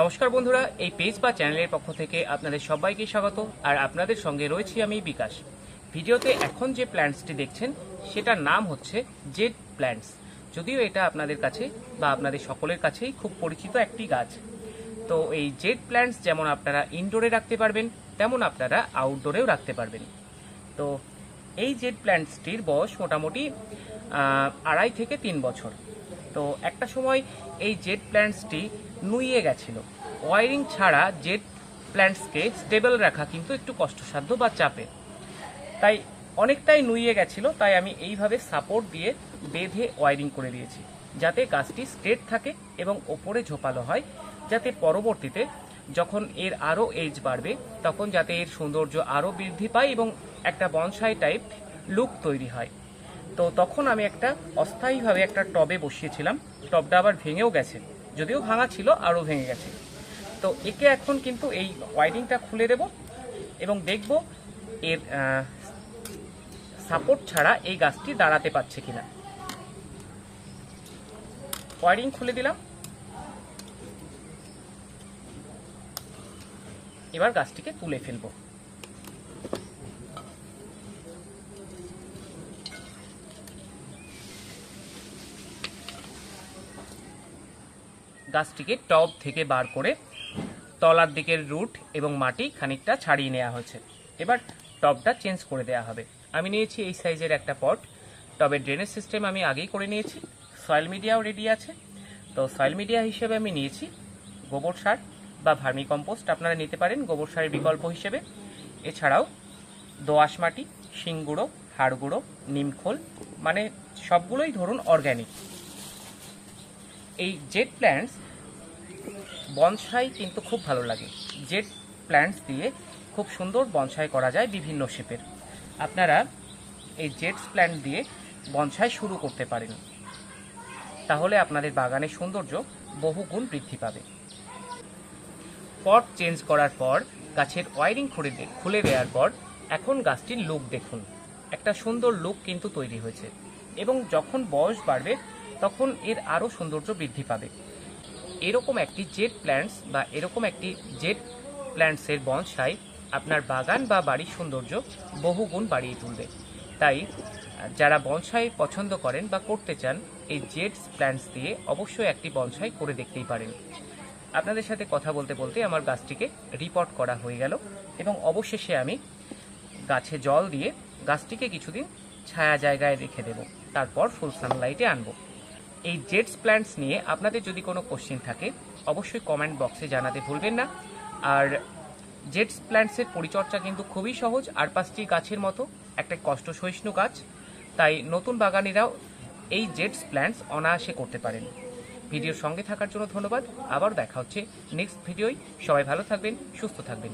নমস্কার বন্ধুরা, এই পেজ বা চ্যানেলের পক্ষ থেকে আপনাদের সবাইকে স্বাগত, আর আপনাদের সঙ্গে রয়েছি আমি বিকাশ। ভিডিওতে এখন যে প্ল্যান্টসটি দেখছেন, সেটার নাম হচ্ছে জেড প্ল্যান্টস। যদিও এটা আপনাদের কাছে বা আপনাদের সকলের কাছেই খুব পরিচিত একটি গাছ। তো এই জেড প্ল্যান্টস যেমন আপনারা ইনডোরে রাখতে পারবেন, তেমন আপনারা আউটডোরেও রাখতে পারবেন। তো এই জেড প্ল্যান্টসটির বয়স মোটামুটি আড়াই থেকে তিন বছর। তো একটা সময় এই জেড প্ল্যান্টসটি নুইয়ে গেছিল। ওয়ারিং ছাড়া জেড প্ল্যান্টসকে স্টেবল রাখা কিন্তু একটু কষ্টসাধ্য বা চাপের তাই অনেকটাই নুইয়ে গেছিল, তাই আমি এইভাবে সাপোর্ট দিয়ে বেঁধে ওয়ারিং করে দিয়েছি, যাতে গাছটি স্ট্রেট থাকে এবং ওপরে ঝোপালো হয়, যাতে পরবর্তীতে যখন এর আরও এজ বাড়বে, তখন যাতে এর সৌন্দর্য আরও বৃদ্ধি পায় এবং একটা বনসাই টাইপ লুক তৈরি হয়। তো তখন আমি একটা অস্থায়ীভাবে একটা টবে বসিয়েছিলাম। টবটা আবার ভেঙেও গেছে। যদিও ভাঙা ছিল, আরও ভেঙে গেছে। তো একে এখন কিন্তু এই ওয়াইডিংটা খুলে দেব এবং দেখব এর সাপোর্ট ছাড়া এই গাছটি দাঁড়াতে পারছে কিনা। ওয়ারিং খুলে দিলাম। এবার গাছটিকে তুলে ফেলব। গাছটিকে টব থেকে বার করে তলার দিকের রুট এবং মাটি খানিকটা ছাড়িয়ে নেওয়া হয়েছে। এবার টবটা চেঞ্জ করে দেওয়া হবে। আমি নিয়েছি এই সাইজের একটা পট। টবের ড্রেনেজ সিস্টেম আমি আগেই করে নিয়েছি। সয়েল মিডিয়াও রেডি আছে। তো সয়েল মিডিয়া হিসেবে আমি নিয়েছি গোবর সার বা ভার্মি কম্পোস্ট আপনারা নিতে পারেন গোবর সারের বিকল্প হিসেবে। এছাড়াও দোআঁশ মাটি শিংগুঁড়ো হাড়গুঁড়ো নিমখোল মানে সবগুলোই ধরুন অর্গ্যানিক এই জেট প্ল্যান্টস বনসাই কিন্তু খুব ভালো লাগে। জেট প্ল্যান্টস দিয়ে খুব সুন্দর বনসাই করা যায় বিভিন্ন শেপের আপনারা এই জেটস প্ল্যান্ট দিয়ে বনসাই শুরু করতে পারেন। তাহলে আপনাদের বাগানের সৌন্দর্য বহুগুণ বৃদ্ধি পাবে। পট চেঞ্জ করার পর, গাছের ওয়ারিং খুলে খুলে দেওয়ার পর, এখন গাছটির লুক দেখুন। একটা সুন্দর লুক কিন্তু তৈরি হয়েছে। এবং যখন বয়স বাড়বে তখন এর আরও সৌন্দর্য বৃদ্ধি পাবে। এরকম একটি জেট প্ল্যান্টস বা এরকম একটি জেট প্ল্যান্টসের বনসাই আপনার বাগান বা বাড়ির সৌন্দর্য বহুগুণ বাড়িয়ে তুলবে। তাই, যারা বনসাই পছন্দ করেন বা করতে চান, এই জেট প্ল্যান্টস দিয়ে অবশ্যই একটি বনসাই করে দেখতেই পারেন। আপনাদের সাথে কথা বলতে বলতে আমার গাছটিকে রিপোর্ট করা হয়ে গেল এবং অবশেষে আমি গাছে জল দিয়ে গাছটিকে কিছুদিন ছায়া জায়গায় রেখে দেব। তারপর ফুল সানলাইটে আনব। এই জেটস প্ল্যান্টস নিয়ে আপনাদের যদি কোনো কোশ্চেন থাকে, অবশ্যই কমেন্ট বক্সে জানাতে ভুলবেন না। আর জেটস প্ল্যান্টসের পরিচর্যা কিন্তু খুবই সহজ আর পাঁচটি গাছের মতো, একটা কষ্ট সহিষ্ণু গাছ। তাই নতুন বাগানিরাও এই জেটস প্ল্যান্টস অনায়াসে করতে পারেন। ভিডিওর সঙ্গে থাকার জন্য ধন্যবাদ। আবার দেখা হচ্ছে নেক্সট ভিডিওয়। সবাই ভালো থাকবেন, সুস্থ থাকবেন।